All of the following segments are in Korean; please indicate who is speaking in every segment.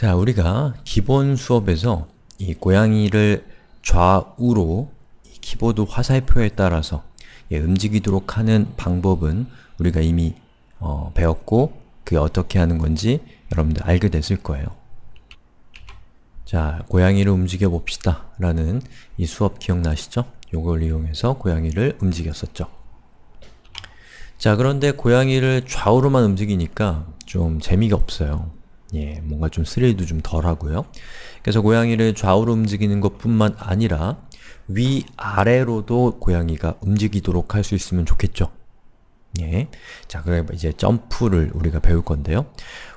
Speaker 1: 자, 우리가 기본 수업에서 이 고양이를 좌우로 이 키보드 화살표에 따라서 예, 움직이도록 하는 방법은 우리가 이미 어, 배웠고 그게 어떻게 하는 건지 여러분들 알게 됐을 거예요. 자, 고양이를 움직여 봅시다 라는 이 수업 기억나시죠? 요걸 이용해서 고양이를 움직였었죠. 자, 그런데 고양이를 좌우로만 움직이니까 좀 재미가 없어요. 예, 뭔가 좀 스릴도 좀 덜하고요. 그래서 고양이를 좌우로 움직이는 것 뿐만 아니라 위아래로도 고양이가 움직이도록 할 수 있으면 좋겠죠. 예. 자, 그래 이제 점프를 우리가 배울 건데요.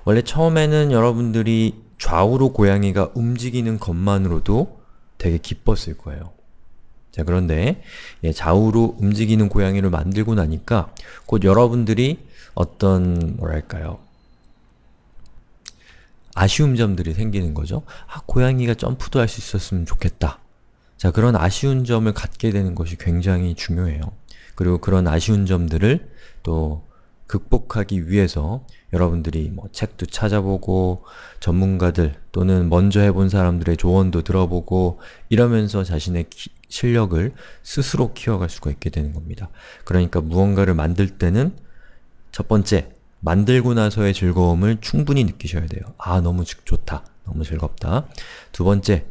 Speaker 1: 원래 처음에는 여러분들이 좌우로 고양이가 움직이는 것만으로도 되게 기뻤을 거예요. 자, 그런데 예, 좌우로 움직이는 고양이를 만들고 나니까 곧 여러분들이 어떤 뭐랄까요? 아쉬운 점들이 생기는 거죠. 아, 고양이가 점프도 할 수 있었으면 좋겠다. 자, 그런 아쉬운 점을 갖게 되는 것이 굉장히 중요해요. 그리고 그런 아쉬운 점들을 또 극복하기 위해서 여러분들이 뭐 책도 찾아보고 전문가들 또는 먼저 해본 사람들의 조언도 들어보고 이러면서 자신의 기- 실력을 스스로 키워갈 수가 있게 되는 겁니다. 그러니까 무언가를 만들 때는 첫 번째, 만들고 나서의 즐거움을 충분히 느끼셔야 돼요. 아, 너무 즐- 좋다. 너무 즐겁다. 두 번째,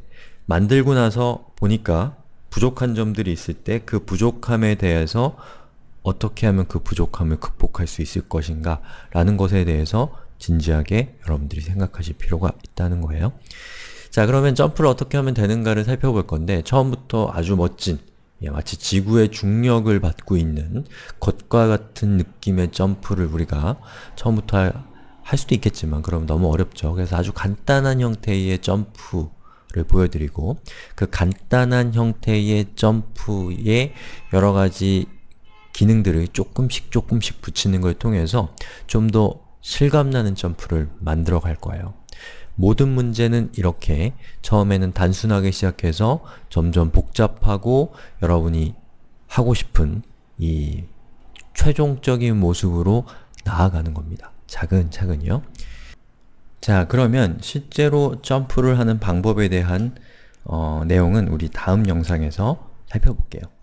Speaker 1: 만들고 나서 보니까 부족한 점들이 있을 때 그 부족함에 대해서 어떻게 하면 그 부족함을 극복할 수 있을 것인가 라는 것에 대해서 진지하게 여러분들이 생각하실 필요가 있다는 거예요. 자, 그러면 점프를 어떻게 하면 되는가를 살펴볼 건데 처음부터 아주 멋진 예, 마치 지구의 중력을 받고 있는 것과 같은 느낌의 점프를 우리가 처음부터 할, 할 수도 있겠지만 그럼 너무 어렵죠. 그래서 아주 간단한 형태의 점프 를 보여드리고 그 간단한 형태의 점프에 여러 가지 기능들을 조금씩 조금씩 붙이는 걸 통해서 좀 더 실감나는 점프를 만들어 갈 거예요. 모든 문제는 이렇게 처음에는 단순하게 시작해서 점점 복잡하고 여러분이 하고 싶은 이 최종적인 모습으로 나아가는 겁니다. 차근차근요. 자, 그러면 실제로 점프를 하는 방법에 대한 어, 내용은 우리 다음 영상에서 살펴볼게요.